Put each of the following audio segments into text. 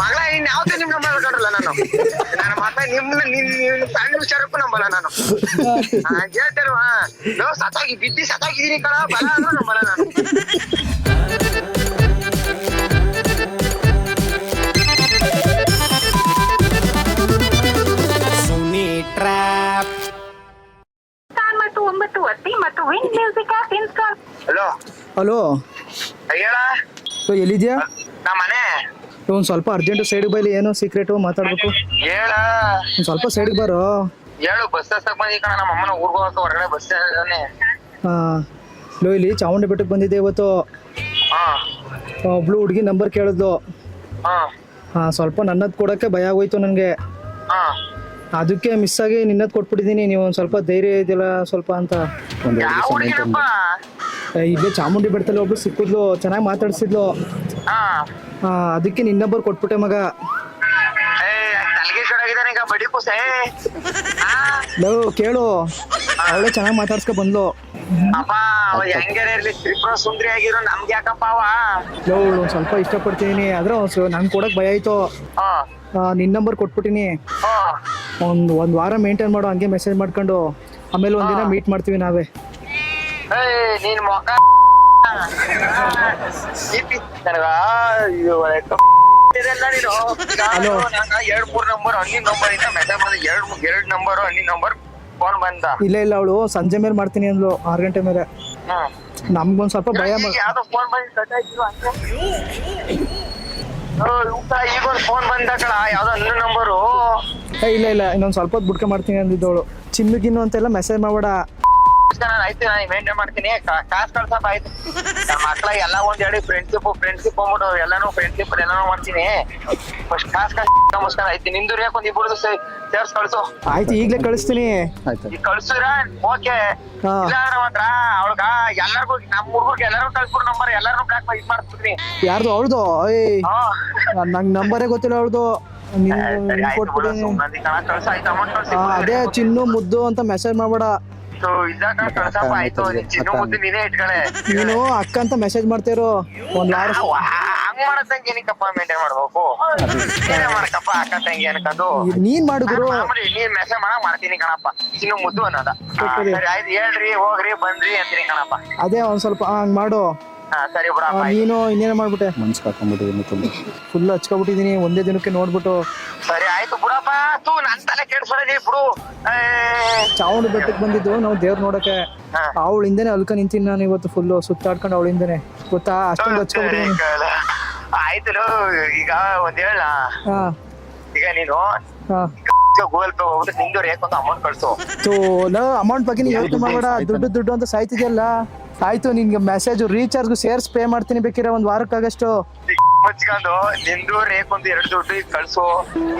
ಮಗಳ ಇನ್ ಯಾವ್ದು ನಿಮ್ ನಂಬರ್ ಕಂಡ್ರಲ್ಲ ನಾನು. ನಾನು ಮತ್ತೆ ನಿಮ್ನ ನಿನ್ ನಿನ್ ಸಣ್ಣ ವಿಚಾರಕ್ಕೂ ನಂಬಲ್ಲ ನಾನು. ಹೇಳ್ತೇನವಾ ನೋ ಸತ್ತಾಗಿ ಬಿದ್ದಿ ಸತ್ತಾಗಿದ್ದೀನಿ ಕಣ ಬಲ ಅಂದ್ರೆ ನಂಬಲ್ಲ ನಾನು. ಒಂಬತ್ತು ಒತ್ತಿ ಮತ್ತು Wynk music app install hello hello ಹೇಳ? ಎಲ್ಲಿದ್ಯಾ? ನಮ್ಮ ಮನೆ. ಒಂದು ಸ್ವಲ್ಪ ಅರ್ಜೆಂಟ್ ಸೈಡ್ ಬೈಲಿ ಏನೋ ಸೀಕ್ರೆಟ್ ಮಾತಾಡ್ಬೇಕು. ಹೇಳ. ಒಂದು ಸ್ವಲ್ಪ ಸೈಡ್ ಬರೋ. ಹೇಳು ಬಸ್ ಹತ್ತಕ್ ಬಂದಿ ಕಣ ನಮ್ಮ ಅಮ್ಮನ ಊರ್ಗ ಹೋಗಕ್ಕೆ ಹೊರಗಡೆ ಬಸ್ ಹಾ. ಲೋ ಇಲ್ಲಿ ಚಾಮುಂಡಿ ಬೆಟ್ಟಕ್ಕೆ ಬಂದಿದ್ದೆ ಇವತ್ತು. ಹಾ. ಒಬ್ಳು ಹುಡುಗಿ ನಂಬರ್ ಕೇಳಿದ್ಲು. ಹಾ. ಹಾಂ ಸ್ವಲ್ಪ ನನ್ನದು ಕೊಡಕ್ಕೆ ಭಯ ಆಗೋಯ್ತು ನನಗೆ. ಹಾ. ಅದಕ್ಕೆ ಮಿಸ್ ಆಗಿ ನಿನ್ನದು ಕೊಟ್ಬಿಟ್ಟಿದ್ದೀನಿ ನೀವು ಒಂದ್ ಸ್ವಲ್ಪ ಧೈರ್ಯ ಇದೆಯಲ್ಲ ಸ್ವಲ್ಪ ಅಂತ. ಯಾವ ಹುಡುಗಿನಪ್ಪ? ಏ, ಇಲ್ಲೇ ಚಾಮುಂಡಿ ಬೆಟ್ಟದಲ್ಲಿ ಒಬ್ಳು ಸಿಕ್ಕಿದ್ಲು ಚೆನ್ನಾಗಿ ಮಾತಾಡ್ಸಿದ್ಲು. ಹಾ. ಅದಕ್ಕೆ ನಿನ್ನ ನಂಬರ್ ಕೊಟ್ಬಿಟ್ಟೆ ಮಗ. ಕೇಳು. ಅವಳೆ ಚೆನ್ನಾಗಿ ಮಾತಾಡ್ಸ್ಕೊ ಬಂದ್ಲು. ಸ್ವಲ್ಪ ಇಷ್ಟಪಡ್ತೀನಿ. ಆದ್ರೆ ನಂಗೆ ಕೊಡಕ್ ಭಯ ಆಯ್ತು. ನಿನ್ ನಿನ್ನ ನಂಬರ್ ಕೊಟ್ಬಿಟ್ಟಿನಿ. ಒಂದ್ ಒಂದು ವಾರ ಮೇಂಟೈನ್ ಮಾಡು ಹಂಗೆ ಮೆಸೇಜ್ ಮಾಡ್ಕೊಂಡು. ಆಮೇಲೆ ಒಂದಿನ ಮೀಟ್ ಮಾಡ್ತೀವಿ ನಾವೇ. ನೀನ್ ಎರಡ್ ಮೂರ್ ನಂಬರ್ ಹನ್ನಿನ್ ನಂಬರ್ ಇಂದ ಮೆಸೇಜ್ ಬಂದ ಎರಡ್ ಎರಡ್ ನಂಬರ್ ಹಣ್ಣಿನ ನಂಬರ್ ಫೋನ್ ಬಂದ ಇಲ್ಲ ಇಲ್ಲ, ಅವಳು ಸಂಜೆ ಮೇಲೆ ಮಾಡ್ತೀನಿ ಅಂದ್ಲು, ಆರು ಗಂಟೆ ಮೇಲೆ. ನಮ್ಗೊಂದ್ ಸ್ವಲ್ಪ ಭಯ ಯಾವ್ದೋ ಫೋನ್ ಮಾಡಿ ಕಟ್ ಆಯ್ತು ಈಗ ಒಂದ್ ಫೋನ್ ಬಂದ ಕಳ ಯಾವ್ದೋ ಹನ್ನೊಂದು ನಂಬರು ಇಲ್ಲ ಇಲ್ಲ, ಇನ್ನೊಂದು ಸ್ವಲ್ಪ ಹೊತ್ತು ಬುಡ್ಕೆ ಮಾಡ್ತೀನಿ ಅಂದಿದ್ದವಳು. ಚಿನ್ನು ಗಿನ್ನು ಅಂತೆಲ್ಲ ಮೆಸೇಜ್ ಮಾಡಬೇಡ. ನಾನು ಆಯ್ತು ನಾನು ಮೇಂಟೈನ್ ಮಾಡ್ತೀನಿ. ಕಾಸ್ ಕಳ್ಸಪ್ಪ ಆಯ್ತು. ನಮ್ಮ ಮಕ್ಳ ಎಲ್ಲ ಒಂದ್ ಹೇಳಿ ಫ್ರೆಂಡ್ಶಿಪ್ ಫ್ರೆಂಡ್ಶಿಪ್ ಹೋಗ್ಬಿಟ್ಟು ಎಲ್ಲಾನು ಫ್ರೆಂಡ್ಶಿಪ್ ಎಲ್ಲಾನು ಮಾಡ್ತೀನಿ. ಫಸ್ಟ್ ಕಾಸ್ ಕಾಸ್ ನಮಸ್ಕಾರ ಆಯ್ತು. ನಿಂದು ರೇಕ್ ಒಂದ್ ಇಬ್ಬರದು ಸೇರ್ಸ್ ಕಳ್ಸು. ಆಯ್ತು ಈಗಲೇ ಕಳಿಸ್ತೀನಿ. ಈಗ ಕಳ್ಸಿದ್ರ ಓಕೆ. ಇಲ್ಲ ಮಾತ್ರ ಅವಳಗ ಎಲ್ಲರಿಗೂ ನಮ್ಮ ಹುಡುಗರಿಗೆ ಎಲ್ಲಾರು ಕಳ್ಸ್ಬಿಡು ನಂಬರ್ ಎಲ್ಲಾರು ಬ್ಲಾಕ್ ಇದ್ ಮಾಡ್ಬಿಡ್ತೀನಿ. ಯಾರ್ದು ಅವಳ್ದು? ಏಯ್. ಹಾ. ನಂಗೆ ನಂಬರೇ ಗೊತ್ತಿಲ್ಲ ಅವ್ರದ್ದು ಏ, ಸರಿ ಆಯ್ತು ಬಿಡು ಕೊಟ್ಬಿಡಿ. ಸುಮ್ನೆ ಕಣ ಕಳ್ಸ ಆಯ್ತು ಅಮೌಂಟ್ ಕಳ್ಸಿ. ಅದೇ ಚಿನ್ನು ಮುದ್ದು ಅಂತ ಮೆಸೇಜ್ ಮಾಡಬೇಡ. ಕಳ್ಸಪ್ಪ ಆಯ್ತು. ನೀನ್ ಚಿನ್ನ ಮುದ್ದು ನೀನೇ ಇಟ್ಕಳೆ. ನೀನು ಅಕ್ಕ ಅಂತ ಮೆಸೇಜ್ ಮಾಡ್ತಿರೋ ಒಂದ್ ನಾವು ಹಂಗ್ ಮಾಡದಂಗೆ ಏನಕ್ಕಪ್ಪ ಮೇಂಟೈನ್ ಮಾಡ್ಬೇಕು? ಏನೇ ಮಾಡಕಪ್ಪ ಅಕ್ಕ ತಂಗಿ ಅನ್ಕೊಂಡು ನೀನ್ ಮಾಡು ಗುರು ಮಾಮೂಲಿ ನೀನ್ ಮೆಸೇಜ್ ಮಾಡಕ್ ಮಾಡ್ತೀನಿ ಕಣಪ್ಪ. ಚಿನ್ನು ಮುದ್ದು ಅನ್ನೋದ. ಸರಿ ಆಯ್ತು ಹೇಳ್ರಿ ಹೋಗ್ರಿ ಬಂದ್ರಿ ಅಂತೀನಿ ಕಣಪ್ಪ. ಅದೇ ಒಂದ್ ಸ್ವಲ್ಪ ಹಂಗ್ ಮಾಡು. ಹಾ ಸರಿ ಆ, ಬಿಡಪ್ಪ. ನೀನು ಇನ್ನೇನು ಮಾಡ್ಬಿಟ್ಟೆ? ಮನ್ಸ್ ಕಾಕೊಂಡ್ಬಿಟ್ಟಿದ್ದೀನಿ ತುಂಬ. ಫುಲ್ ಹಚ್ಕೊಬಿಟ್ಟಿದೀನಿ ಒಂದೇ ದಿನಕ್ಕೆ ನೋಡ್ಬಿಟ್ಟು. ಸರಿ ಆಯ್ತು ಬಿಡಪ್ಪ. ನನ್ ತಲೆ ಬಿಡು. ಏ, ಚಾವುಂಡಿ ಬೆಟ್ಟಕ್ಕೆ ಬಂದಿದ್ದು ನಾವು ದೇವ್ರ ನೋಡಕ್ಕೆ. ಅವಳ ಹಿಂದೆನೆ ಅಲ್ಕ ನಿಂತೀನಿ ನಾನು ಇವತ್ತು ಫುಲ್ ಸುತ್ತಾಡ್ಕೊಂಡು ಅವಳ ಹಿಂದೆನೆ ಗೊತ್ತಾ? ಅಷ್ಟೊಂದು ಸರಿ ಹಚ್ಕೊಬಿಟ್ಟಿದ್ದೀನಿ ಆಯ್ತು ಲೋ, ಈಗ ಒಂದ್ ಹೇಳ ಹಾ. ಈಗ ನೀನು ಹಾ. ಗೂಗಲ್ ಪೇ ಹೋಗ್ಬಿಟ್ಟು ನಿಂದು ರೇಖೊಂದು ಅಮೌಂಟ್ ಕಳ್ಸು ಅಮೌಂಟ್ ಬಗ್ಗೆ ನೀನು ಯೋಚನೆ ಮಾಡಬೇಡ. ದುಡ್ಡು ದುಡ್ಡು ಅಂತ ಸಾಯ್ತಿದ್ಯಲ್ಲ? ಆಯ್ತು ನಿನ್ಗೆ ಮೆಸೇಜ್ ರೀಚಾರ್ಜ್ ಸೇರ್ಸ್ ಪೇ ಮಾಡ್ತೀನಿ ಬೇಕಿರ ಒಂದ್ ವಾರಕ್ಕಾಗಷ್ಟು. ಮುಚ್ಕೊಂಡು ನಿಂದು ರೇಖೊಂದು ಎರಡು ದುಡ್ಡು ಈಗ ಕಳ್ಸು.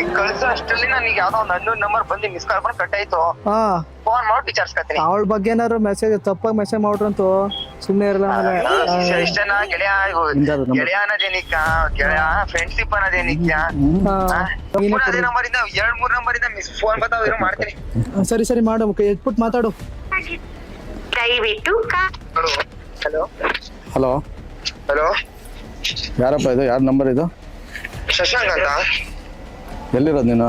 ಈಗ ಕಳ್ಸೋ ಅಷ್ಟರಲ್ಲಿ ನನಗೆ ಯಾವ್ದೋ ಒಂದು ಹನ್ನೊಂದು ನಂಬರ್ ಬಂದು ಮಿಸ್ ಕಾಲ್ ಬಂದು ಕಟ್ ಆಯ್ತು. ಹಾ. ಫೋನ್ ಮಾಡಿ ವಿಚಾರಿಸ್ಕೊತೀನಿ. ಅವಳ ಬಗ್ಗೆ ಏನಾದ್ರು ಮೆಸೇಜ್ ತಪ್ಪಾಗಿ ಮೆಸೇಜ್ ಮಾಡ್ರಂತು ಸುಮ್ಮನೆ ಇರಲ್ಲ ಇಷ್ಟನ ಗೆಳೆಯ ಗೆಳೆಯ ಅನ್ನೋದೇನಿಕ್ಕ ಗೆಳೆಯ ಫ್ರೆಂಡ್ಶಿಪ್ ಅನ್ನೋದೇನಿಕ್ಕ ಅದೇ ನಂಬರ್ ಇಂದ ಎರಡ್ ಮೂರ್ ನಂಬರ್ ಇಂದ ಮಿಸ್ ಫೋನ್ ಬರ್ತಾವ ಏನೋ ಮಾಡ್ತೀನಿ. ಸರಿ ಸರಿ ಮಾಡು ಎಟ್ಬಿಟ್ಟು ಮಾತಾಡು. ದಯವಿಟ್ಟು ಕಾ ಹಲೋ. ಹಲೋ. ಹಲೋ. ಯಾರಪ್ಪ ಇದು? ಯಾರ ನಂಬರ್ ಇದು? ಶಶಾಂಕ್ ಅಂತ. ಎಲ್ಲಿರೋದು ನೀನು?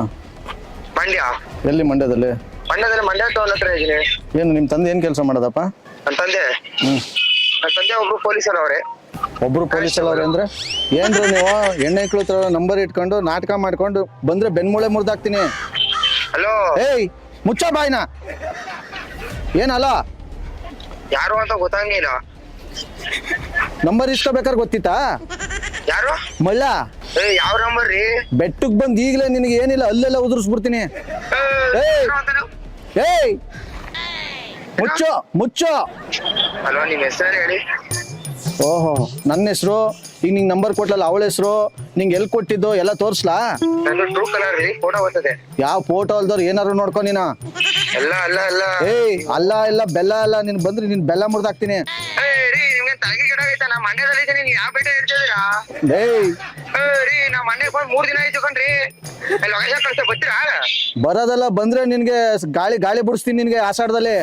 ಮಂಡ್ಯ. ಎಲ್ಲಿ ಮಂಡ್ಯದಲ್ಲಿ? ಮಂಡ್ಯದಲ್ಲಿ ಮಂಡ್ಯ ಟೌನ್ ಹತ್ರ ಇದ್ದೀನಿ ಏನು ನಿಮ್ಮ ತಂದೆ ಏನು ಕೆಲಸ ಮಾಡೋದಪ್ಪ? ನನ್ನ ತಂದೆ? ಹ್ಞೂ ನನ್ನ ತಂದೆ ಒಬ್ರು ಪೊಲೀಸ್ ಅವರೇ. ಒಬ್ರು ಪೊಲೀಸ್ ಅಲ್ಲವ್ರೆ ಅಂದ್ರೆ? ಏನ್ರಿ ನೀವು? ಎಣ್ಣೆ ಹತ್ರ ನಂಬರ್ ಇಟ್ಕೊಂಡು ನಾಟಕ ಮಾಡ್ಕೊಂಡು ಬಂದ್ರೆ ಬೆನ್ಮೂಳೆ ಮುರ್ದಾಕ್ತೀನಿ. ಹಲೋ ಏಯ್ ಮುಚ್ಚ ಬಾಯ್ನ. ಏನಲ್ಲ? ಯಾರು ಅಂತ ಗೊತ್ತಾಗಿಲ್ಲ ನಂಬರ್ ಇಸ್ಕೋಬೇಕಾದ್ರೆ ಗೊತ್ತಿತ್ತಾ? ಯಾರು? ಮಳ್ಳ. ಏ ಯಾವ ನಂಬರ್ ರೀ? ಬೆಟ್ಟಕ್ಕೆ ಬಂದು ಈಗಲೇ ನಿನಗೆ ಏನಿಲ್ಲ ಅಲ್ಲೆಲ್ಲ ಉದುರಿಸ್ಬಿಡ್ತೀನಿ. ಏಯ್! ಏಯ್! ಮುಚ್ಚು ಮುಚ್ಚು. ಹಲೋ ನಿಮ್ ಹೆಸರು ಹೇಳಿ. ಓಹೋ ನನ್ನ ಹೆಸರು ಈಗ ನಿಂಗೆ ನಂಬರ್ ಕೊಟ್ಲಲ್ಲ ಅವಳ ಹೆಸರು ನಿಂಗೆ ಎಲ್ಲಿ ಕೊಟ್ಟಿದ್ದು ಎಲ್ಲ ತೋರಿಸ್ಲಾ? ನಂದು ಟ್ರೂ ಕಲರ್ ಫೋಟೋ ಬರ್ತದೆ ಯಾವ ಫೋಟೋ ಅಲ್ದವ್ರು ಏನಾರು ನೋಡ್ಕೊ ನೀನ. ಎಲ್ಲ ಅಲ್ಲ ಅಲ್ಲ ಏಯ್ ಅಲ್ಲ ಇಲ್ಲ ಬೆಲ್ಲ ಅಲ್ಲ ನೀನ್ ಬಂದ್ರೆ ನಿನ್ ಬೆಲ್ಲ ಮುರ್ದಾಕ್ತೀನಿ ಏ ರೀ ನಿಮ್ಗೆ ತಾಗಿ ಕೆಡಾಗೈತಾ ನಾ ಮಂಡ್ಯದಲ್ಲಿ ಇದ್ದೀನಿ ನೀವು ಯಾವ ಬೇಟೆ ಏಯ್. ಏ ರೀ ನಾ ಮಂಡ್ಯಕ್ಕೆ ಬಂದು ಮೂರ್ ದಿನ ಆಯ್ತು ಕಣ್ರಿ. ಲೊಕೇಶನ್ ಕಳ್ಸ ಬರ್ತೀರಾ? ಬರೋದಲ್ಲ ಬಂದ್ರೆ ನಿನ್ಗೆ ಗಾಳಿ ಗಾಳಿ ಬಿಡಿಸ್ತೀನಿ ನಿನ್ಗೆ ಆಷಾಢದಲ್ಲಿ.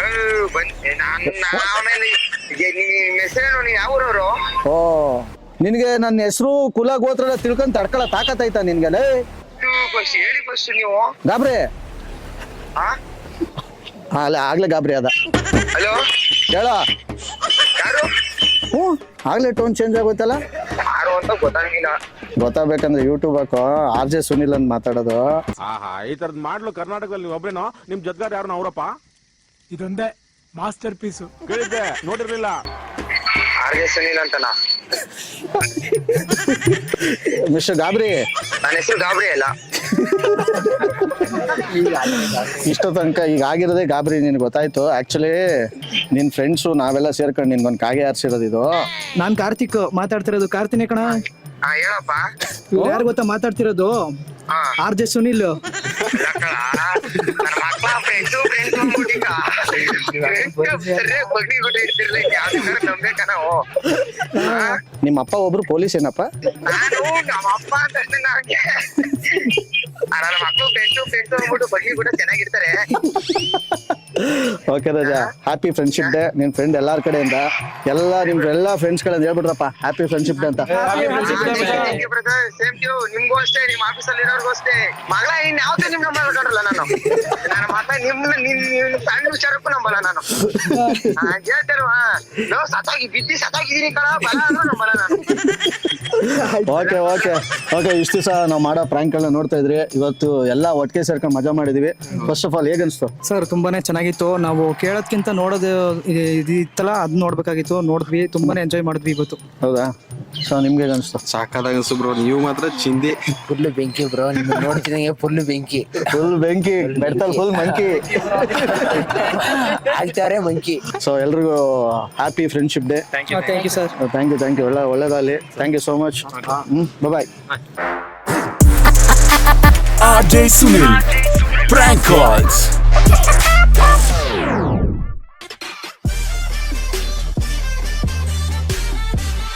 ಏ, ಬನ್ನಿ ನಾನು ಆಮೇಲೆ ಓ ನಿನಗೆ ನನ್ನ ಹೆಸರು ಕುಲ ಗೋತ್ರ ಎಲ್ಲ ತಿಳ್ಕೊಂಡ್ ತಡ್ಕೊಳ ತಾಕತ್ತೈತಾ ಲೇ ಫಸ್ಟ್ ಹೇಳಿ ಫಸ್ಟ್ ನೀವು. ಗಾಬ್ರಿ. ಅಲ್ಲ ಆಗ್ಲೇ ಗಾಬ್ರಿ ಅದ. ಹಲೋ? ಹೇಳ. ಯಾರು? ಹ್ಞೂ ಆಗ್ಲೇ ಟೋನ್ ಚೇಂಜ್ ಆಗೋಯ್ತಲ್ಲ? ಯಾರು ಅಂತ ಗೊತ್ತಾಗಿಲ್ಲ ಗೊತ್ತಾಗ್ಬೇಕಂದ್ರೆ ಯೂಟ್ಯೂಬ್ ಹಾಕೋ ಆರ್ ಜೆ ಸುನಿಲ್ ಅಂತ ಮಾತಾಡೋದು. ಆಹಾ ಈ ತರದ್ ಮಾಡ್ಲು ಕರ್ನಾಟಕದಲ್ಲಿ ಒಬ್ಬರೇನೋ ಒಬ್ರೇನೋ? ನಿಮ್ ಜೊತೆಗಾರ ಯಾರು ಅವರಪ್ಪ? ಇದೊಂದೇ. ಮಾಸ್ಟರ್ ಪೀಸು ಕೇಳಿದ್ದೆ ನೋಡಿರ್ಲಿಲ್ಲ. ಆರ್ಗೆ ಸುನಿಲ್ ಅಂತನಾ? ಮಿಸ್ಟರ್ ಗಾಬ್ರಿ. ನನ್ನ ಹೆಸರು ಗಾಬರಿ ಅಲ್ಲ. ಇಷ್ಟೋ ತನಕ ಈಗ ಆಗಿರೋದೇ ಗಾಬ್ರಿ ನಿನ್ ಗೊತ್ತಾಯ್ತು. ಆಕ್ಚುಲಿ ನಿನ್ ಫ್ರೆಂಡ್ಸು ನಾವೆಲ್ಲ ಸೇರ್ಕೊಂಡು ನಿನ್ಗೊಂದು ಕಾಗೆ ಆರ್ಸಿರೋದು ಇದು. ನಾನ್ ಕಾರ್ತಿಕ್ ಮಾತಾಡ್ತಿರೋದು ಕಾರ್ತಿನೇ ಕಣ. ಹಾ ಹೇಳಪ್ಪ. ಯಾರು ಗೊತ್ತಾ ಮಾತಾಡ್ತಿರೋದು? ಹಾ. R J Sunil. ಲಕ್ಕಳ ನಿಮ್ಮ ಅಪ್ಪ ಒಬ್ರು ಪೊಲೀಸ್ ಏನಪ್ಪ? ನಾನು ನಮ್ಮ ಅಪ್ಪ ಅಂತ ಅಷ್ಟೇ ನನಗೆ ನನ್ನ ಮಕ್ಳು ಫ್ರೆಂಡ್ಸು ಫ್ರೆಂಡ್ಸ್ ಅಂದ್ಬಿಟ್ಟು ಬಗ್ನಿ ಗುಡ್ಡ ಚೆನ್ನಾಗಿರ್ತಾರೆ. Okay Raja happy friendship day ನಿನ್ ಫ್ರೆಂಡ್ ಎಲ್ಲಾರ ಕಡೆಯಿಂದ. ಎಲ್ಲ ನಿಮ್ ಎಲ್ಲಾ ಫ್ರೆಂಡ್ಸ್ ಗಳನ್ನ ಹೇಳ್ಬಿಡ್ರಪ್ಪ ಹ್ಯಾಪಿ ಫ್ರೆಂಡ್ಶಿಪ್ ಡೇ ಅಂತ. ಸೇಮ್ ಟ್ಯೂ ನಿಮ್ಗೂ ಅಷ್ಟೇ ನಿಮ್ ಆಫೀಸಲ್ಲಿ ಇರೋರ್ಗೂ ಅಷ್ಟೇ. ಮಗಳ ಇನ್ ಯಾವ್ದು ನಿಮ್ ನಂಬರ್ ಇಟ್ಕೊಂಡ್ರಲ್ಲ ನಾನು. ನನ್ನ ಮಕ್ಕ ನಿಮ್ ನಿಮ್ ನಿಮ್ ಸಣ್ಣ ವಿಚಾರಕ್ಕೂ ನಂಬಲ್ಲ ನಾನು. ಹಾ, ಹೇಳ್ತೇಲ್ವಾ ನಾವು ಸತ್ತಾಗಿ ಬಿದ್ದಿ ಸತ್ತಾಗಿದ್ದೀನಿ ಕಣ ಬಲ ಅಂದ್ರೂ ನಂಬಲ್ಲ ನಾನು. ಓಕೆ ಓಕೆ ಓಕೆ ಇಷ್ಟು ಸಹ ನಾವು ಮಾಡೋ ಪ್ರಾಂಕ್ ಗಳನ್ನ ನೋಡ್ತಾ ಇದ್ರಿ. ಇವತ್ತು ಎಲ್ಲ ಒಟ್ಟಿಗೆ ಸೇರ್ಕೊಂಡು ಮಜಾ ಮಾಡಿದೀವಿ. ಫಸ್ಟ್ ಆಫ್ ಆಲ್ ಹೇಗನ್ಸ್ತು? ಸರ್ ತುಂಬಾನೇ ಚೆನ್ನಾಗಿತ್ತು ನಾವು ಕೇಳೋದ್ಕಿಂತ ನೋಡೋದು ಇ- ಇದು ಇತ್ತಲ್ಲ ಅದ್ ನೋಡ್ಬೇಕಾಗಿತ್ತು. ನೋಡಿದ್ವಿ ತುಂಬಾನೇ ಎಂಜಾಯ್ ಮಾಡಿದ್ವಿ ಇವತ್ತು. ಹೌದಾ? ಸೊ ನಿಮ್ಗೆ ಅನಿಸ್ತು? ಸಾಕಾದಾಗ ಬ್ರೋ. ನೀವು ಮಾತ್ರ ಚಿಂದಿ. ಫುಲ್ ಬೆಂಕಿ ಬ್ರೋ. ನಿಮ್ಗೆ ನೋಡ್ತಿದಂಗೆ ಫುಲ್ ಬೆಂಕಿ. ಫುಲ್ ಬೆಂಕಿ. ಬೆಡ್ತಲ್ ಫುಲ್ ಮಂಕಿ. ಆಗ್ತಾರೆ ಮಂಕಿ. ಸೊ ಎಲ್ರಿಗೂ happy friendship day thank you sir thank you thank you ಒಳ್ಳೆ ಒಳ್ಳೇದಾಗಲಿ. ಥ್ಯಾಂಕ್ ಯು ಸೋ ಮಚ್ ಹ್ಞೂ ಬಾಯ್ RJ Sunil.